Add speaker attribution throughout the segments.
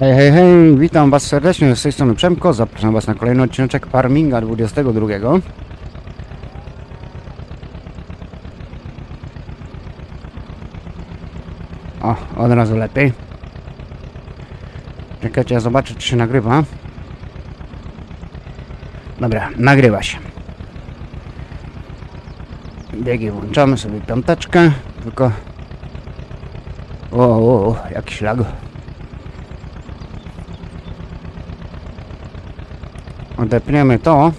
Speaker 1: Hej, hej, hej, witam was serdecznie z tej strony Przemko, zapraszam was na kolejny odcinek Farminga 22. O, od razu lepiej. Czekajcie, ja zobaczę czy się nagrywa. Dobra, nagrywa się. Biegi włączamy sobie piąteczkę, tylko... O, o, o jakiś lag. Odepniemy to.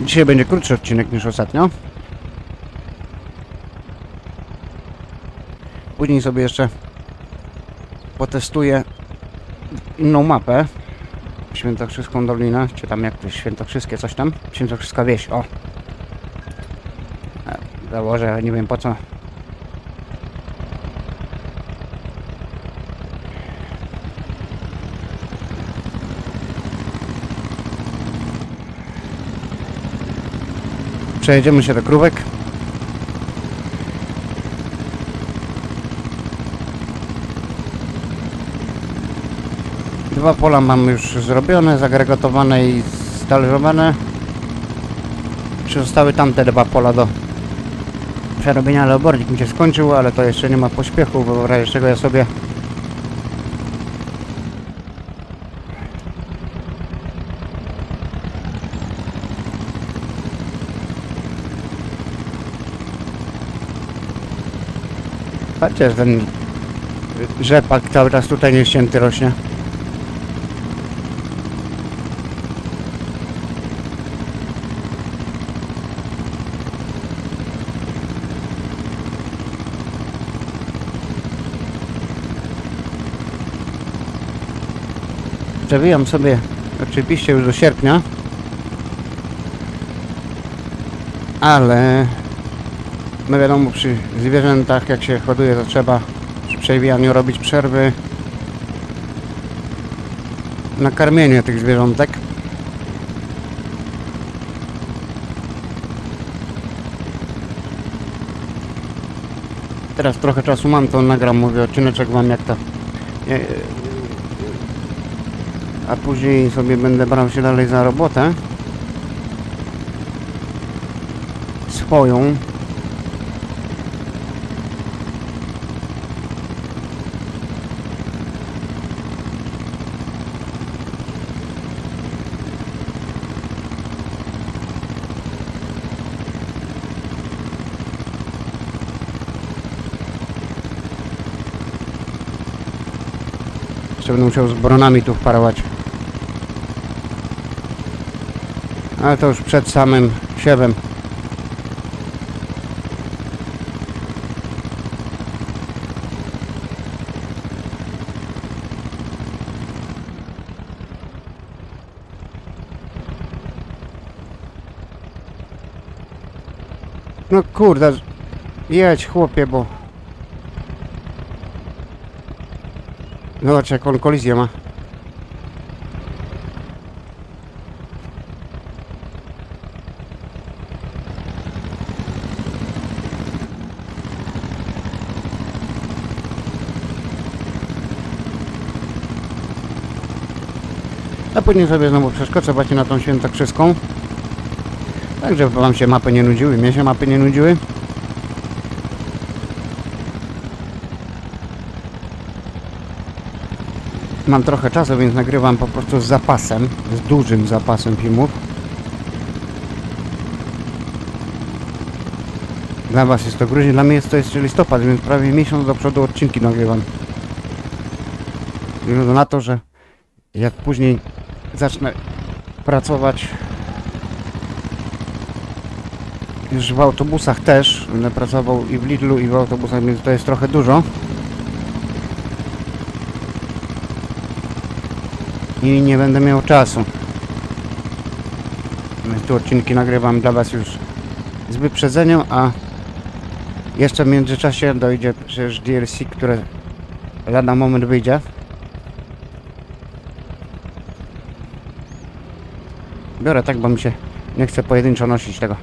Speaker 1: Dzisiaj będzie krótszy odcinek niż ostatnio. Później sobie jeszcze potestuję inną mapę. Świętokrzyską Dolinę, czy tam jak to jest Świętokrzyskie coś tam. Świętokrzyska wieś, o. E, Założę, nie wiem po co. Przejedziemy się do krówek. Dwa pola mam już zrobione, zagregotowane i stalerzowane. Zostały tamte dwa pola do przerobienia, ale obornik mi się skończył, ale to jeszcze nie ma pośpiechu, bo w razie czego ja sobie Patrzcie, ten rzepak cały czas tutaj nieścięty rośnie. Przewijam sobie oczywiście już do sierpnia. Ale no wiadomo przy zwierzętach jak się hoduje to trzeba przy przewijaniu robić przerwy na karmienie tych zwierzątek. Teraz trochę czasu mam, to nagram, mówię, odcineczek mam jak to... A później sobie będę brał się dalej za robotę. Swoją. Jeszcze będę musiał z bronami tu wparować. Ale to już przed samym siewem. No kurde, jedź chłopie, bo... Zobacz jak on kolizję ma. A później sobie znowu przeskoczę właśnie na tą świętokrzyską. Tak, żeby wam się mapy nie nudziły, mnie się mapy nie nudziły. Mam trochę czasu, więc nagrywam po prostu z zapasem, z dużym zapasem filmów. Dla was jest to grudzień, dla mnie jest to jeszcze listopad, więc prawie miesiąc do przodu odcinki nagrywam. Względu na to, że jak później zacznę pracować już w autobusach też, będę pracował i w Lidlu i w autobusach, więc to jest trochę dużo. i nie będę miał czasu. Tu odcinki nagrywam dla Was już z wyprzedzeniem, a jeszcze w międzyczasie dojdzie przecież DLC, które lada moment wyjdzie. Biorę tak, bo mi się nie chce pojedynczo nosić tego.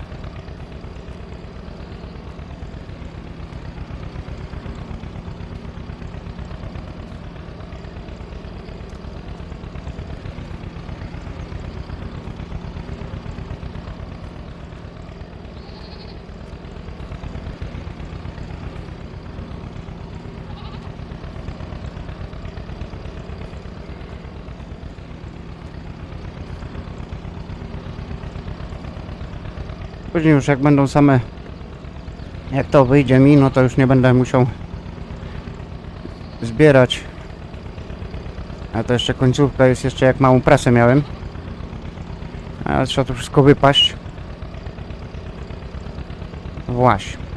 Speaker 1: Później już jak będą same jak to wyjdzie mi, no to już nie będę musiał zbierać. A to jeszcze końcówka jest jeszcze jak małą prasę miałem. Ale trzeba to wszystko wypaść. Właśnie.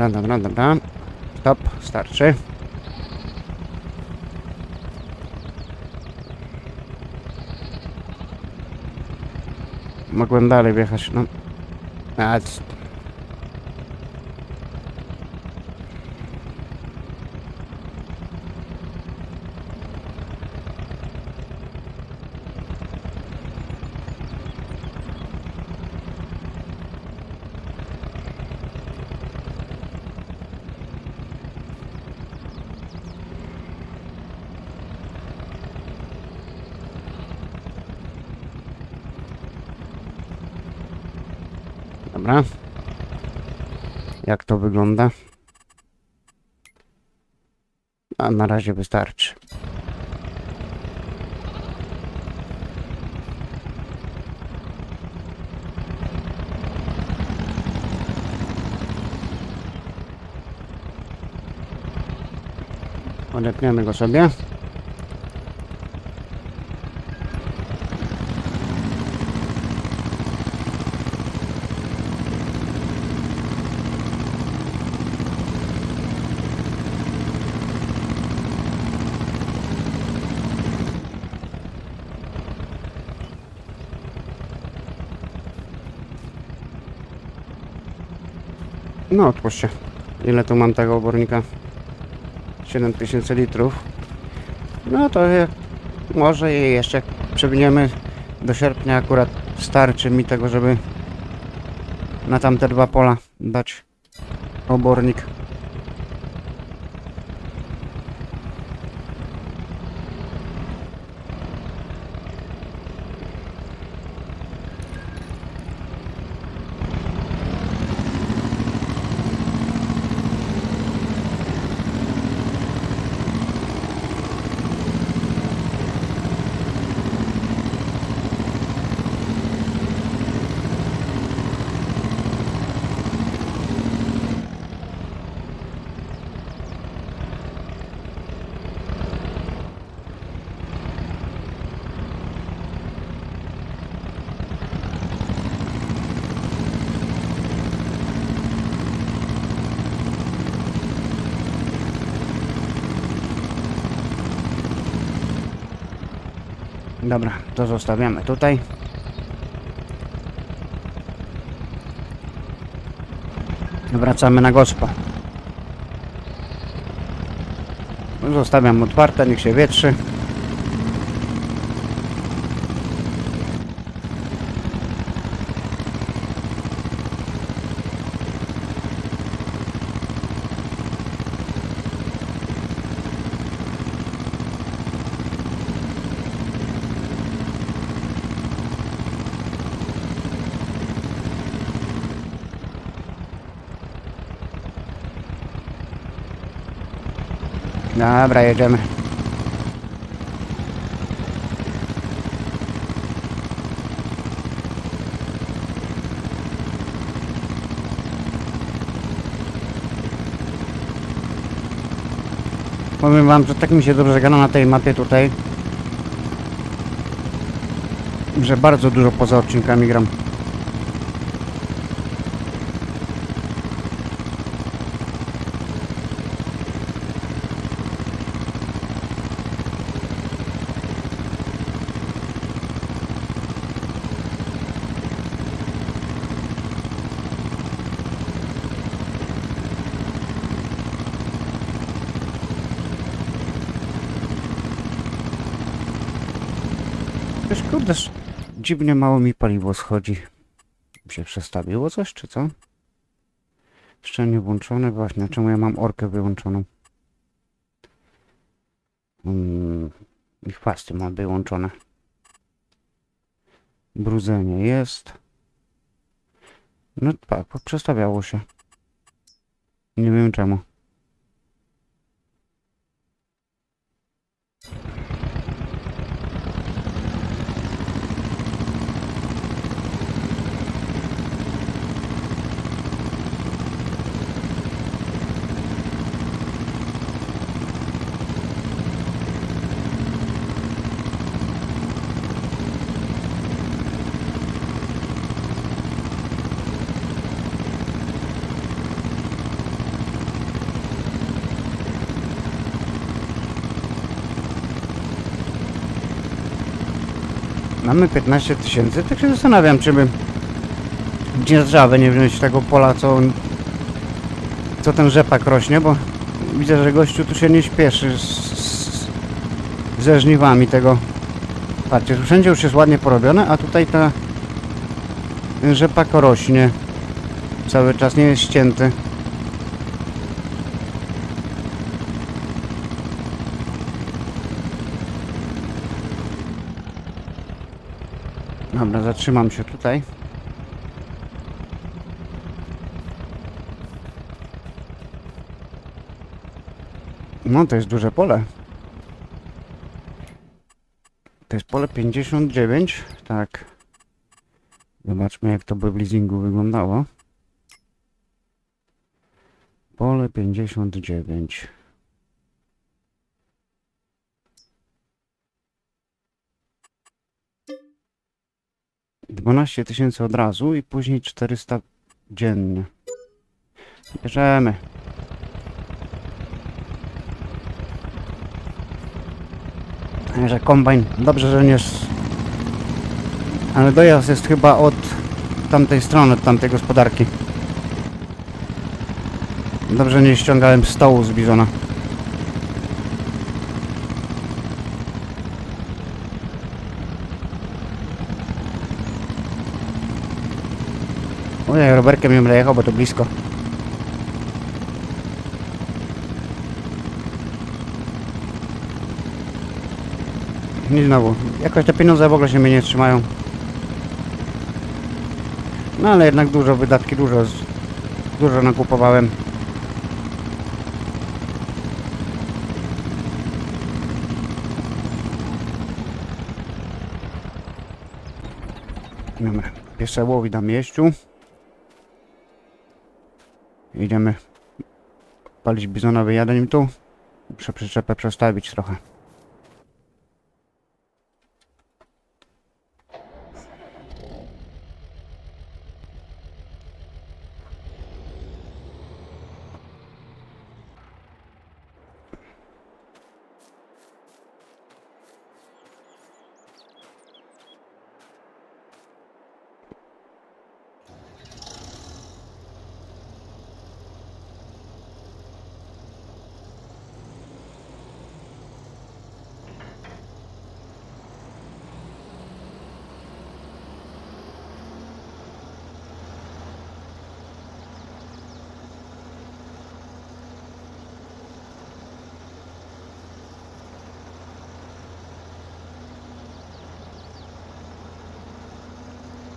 Speaker 1: Dobra, dobra, dobra. Stop, starczy. Mogłem dalej wjechać, no. A, Dobra. Jak to wygląda? A na razie wystarczy. Odepniemy go sobie. No, odpuśćcie. Ile tu mam tego obornika? 7000 litrów. No to może je jeszcze jak przewiniemy do sierpnia akurat starczy mi tego, żeby na tamte dwa pola dać obornik. Dobra, to zostawiamy tutaj. Wracamy na gospo. Zostawiam otwarte, niech się wietrzy. Dobra, jedziemy. Powiem wam, że tak mi się dobrze gra na tej mapie tutaj, że bardzo dużo poza odcinkami gram. Dziwnie mało mi paliwo schodzi. Się przestawiło coś, czy co? Jeszcze nie włączone, właśnie. Czemu ja mam orkę wyłączoną? Mm, I chwasty mam wyłączone. Brudzenie jest. No tak, przestawiało się. Nie wiem czemu. Mamy 15 tysięcy, tak się zastanawiam, czy by dzierżawę nie wziąć tego pola, co, co ten rzepak rośnie, bo widzę, że gościu tu się nie śpieszy z, z, ze żniwami tego. Patrzcie, wszędzie już jest ładnie porobione, a tutaj ta rzepak rośnie. Cały czas nie jest ścięty. Dobra, zatrzymam się tutaj. No, to jest duże pole. To jest pole 59, tak. Zobaczmy, jak to by w leasingu wyglądało. Pole 59. Dwanaście tysięcy od razu i później 400 dziennie. Bierzemy. Że kombajn, dobrze, że nie. Ale dojazd jest chyba od tamtej strony, od tamtej gospodarki. Dobrze nie ściągałem stołu z bizona. Ojej, rowerkiem bym jechał, bo to blisko. I znowu, jakoś te pieniądze w ogóle się mnie nie trzymają. No ale jednak dużo wydatki, dużo, dużo nakupowałem. Mamy pierwsze łowi na mieściu. Idziemy palić bizona, wyjadę nim tu. Muszę przyczepę przestawić trochę.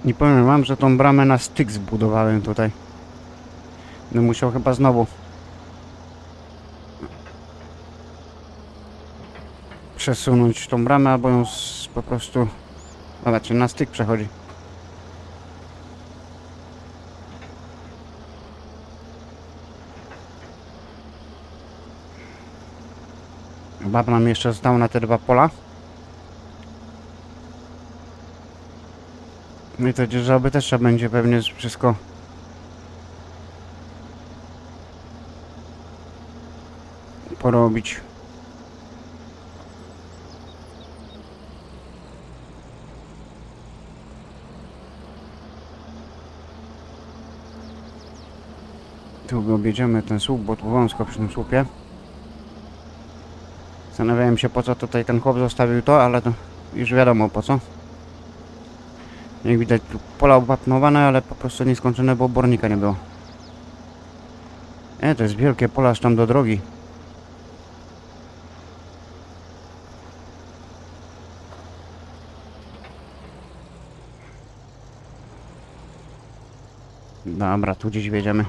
Speaker 1: Nie powiem wam, że tą bramę na styk zbudowałem tutaj. No musiał chyba znowu przesunąć tą bramę, albo ją z, po prostu... Zobaczcie, na styk przechodzi. Bab nam jeszcze został na te dwa pola. I to dzierżawy też trzeba będzie pewnie wszystko porobić. Tu objedziemy ten słup, bo tu wąsko przy tym słupie. Zastanawiałem się po co tutaj ten chłop zostawił to, ale to już wiadomo po co. Jak widać tu pola uwapnowane, ale po prostu nieskończone, bo obornika nie było. E, to jest wielkie pola aż tam do drogi. Dobra, tu gdzieś wjedziemy.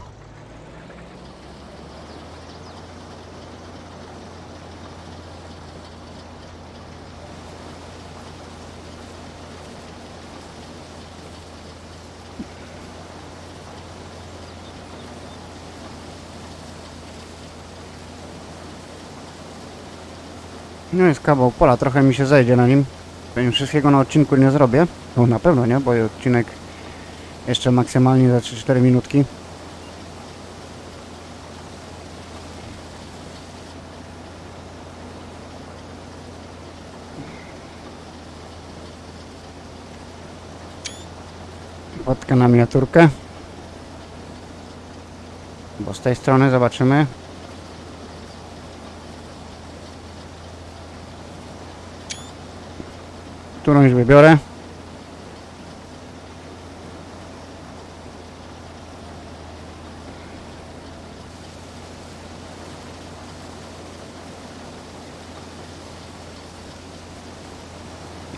Speaker 1: No jest kawał pola, trochę mi się zejdzie na nim. Pewnie wszystkiego na odcinku nie zrobię. No na pewno nie, bo odcinek jeszcze maksymalnie za 3-4 minutki. Fotka na miniaturkę. Bo z tej strony zobaczymy. Którąś wybiorę.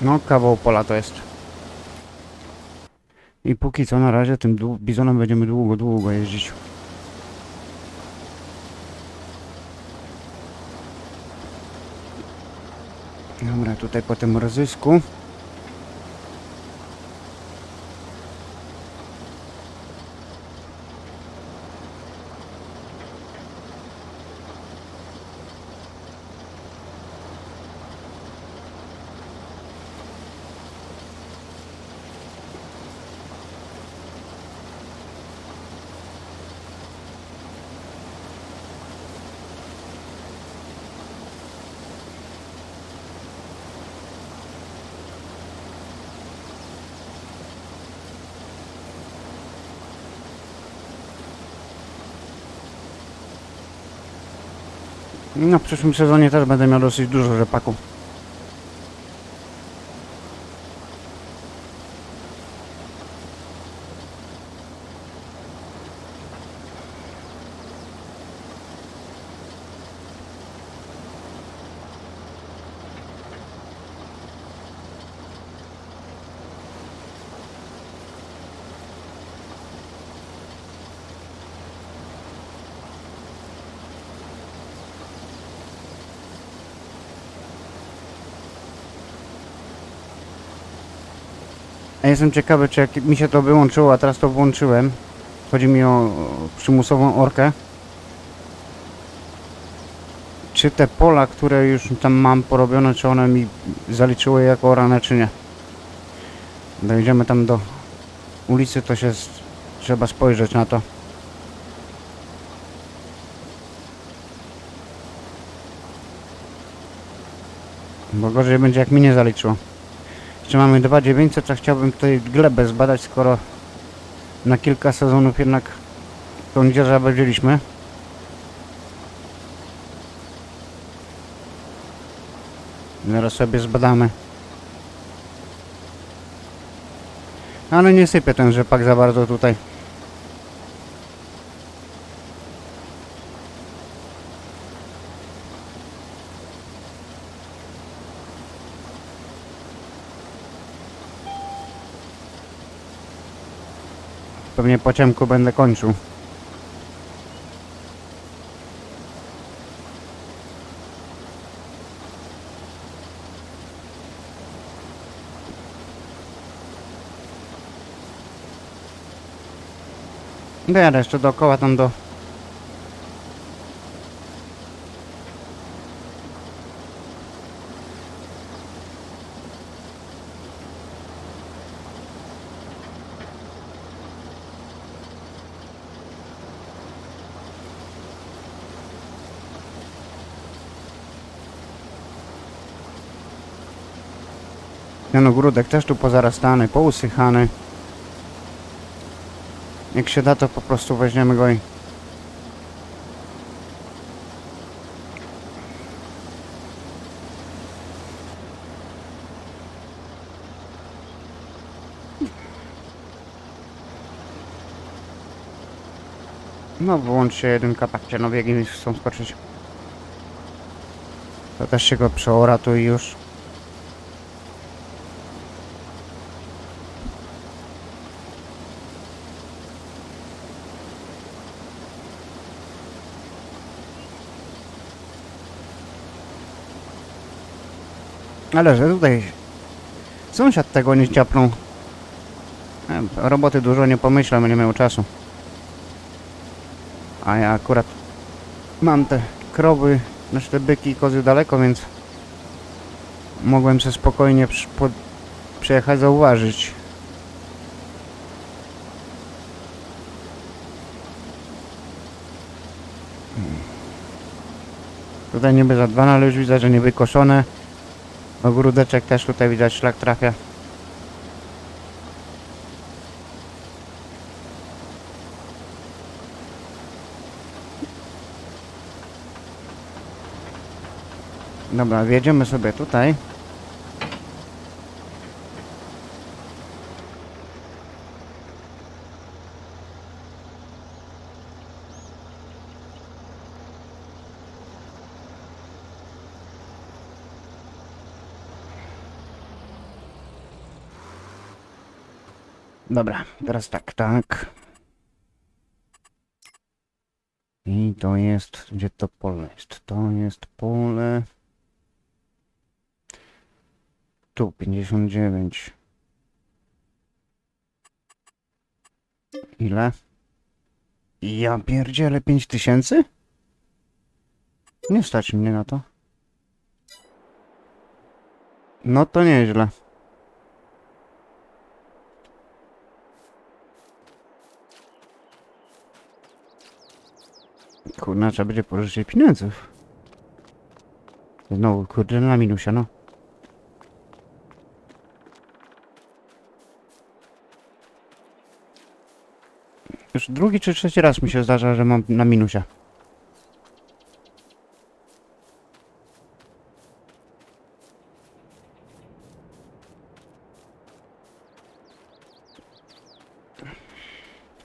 Speaker 1: No, kawał pola to jest. I póki co na razie tym bizonem będziemy długo, długo jeździć. Dobra, tutaj po tym rozysku. No w przyszłym sezonie też będę miał dosyć dużo rzepaku. A jestem ciekawy, czy jak mi się to wyłączyło, a teraz to włączyłem. Chodzi mi o przymusową orkę. Czy te pola, które już tam mam porobione, czy one mi zaliczyły jako orane, czy nie. Dojdziemy tam do ulicy, to się trzeba spojrzeć na to. Bo gorzej będzie jak mi nie zaliczyło. Jeszcze mamy 2900, a chciałbym tutaj glebę zbadać, skoro na kilka sezonów jednak tą dzierżawę wzięliśmy. Zaraz sobie zbadamy. Ale nie sypię ten rzepak za bardzo tutaj. Pewnie po ciemku będę kończył. Dojadę jeszcze dookoła tam do Ja no, grudek też tu pozarastany, pousychany. Jak się da, to po prostu weźmiemy go i... No, wyłączcie jedynka, patrzcie, no biegi mi chcą skoczyć. To też się go przeora tu i już. Ale że tutaj sąsiad tego nie ciapnął. E, Roboty dużo nie pomyślał, nie miał czasu. A ja akurat mam te krowy, znaczy te byki i kozy daleko, więc mogłem sobie spokojnie przyjechać zauważyć. Hmm. Tutaj niby zadbane, ale już widzę, że nie wykoszone. Ogródeczek też tutaj widać szlak trafia. Dobra, wjedziemy sobie tutaj. Dobra, teraz tak, tak. I to jest, gdzie to pole jest? To jest pole. Tu 59. Ile? Ja pierdzielę 5000? Nie stać mnie na to. No to nieźle. Kurna, trzeba będzie pożyczyć pieniędzów. Znowu, kurde, na minusie, no. Już drugi czy trzeci raz mi się zdarza, że mam na minusie.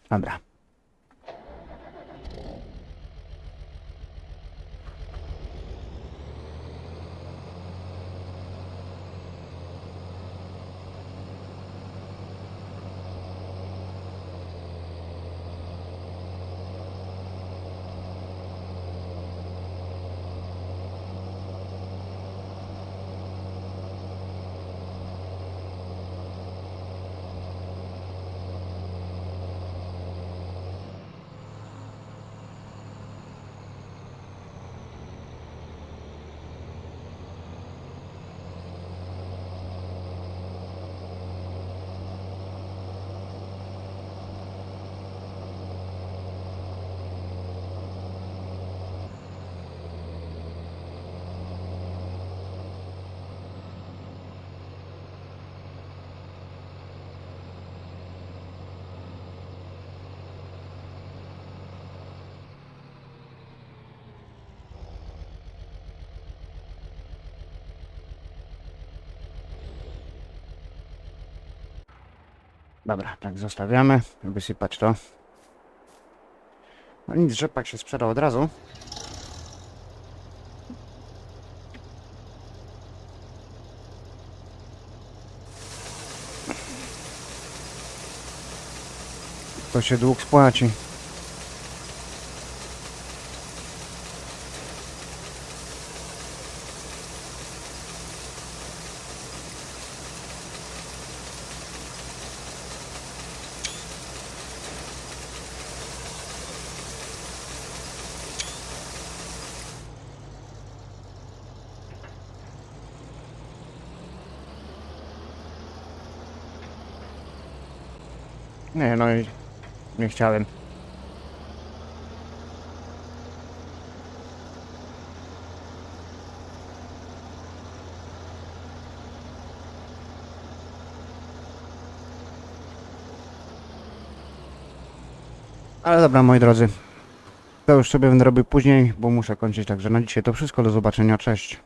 Speaker 1: Dobra. Dobra, tak zostawiamy. Wysypać to. No nic, rzepak się sprzedał od razu. To się dług spłaci. Nie, no i nie chciałem. Ale dobra, moi drodzy. To już sobie będę robił później, bo muszę kończyć. Także na dzisiaj to wszystko. Do zobaczenia. Cześć.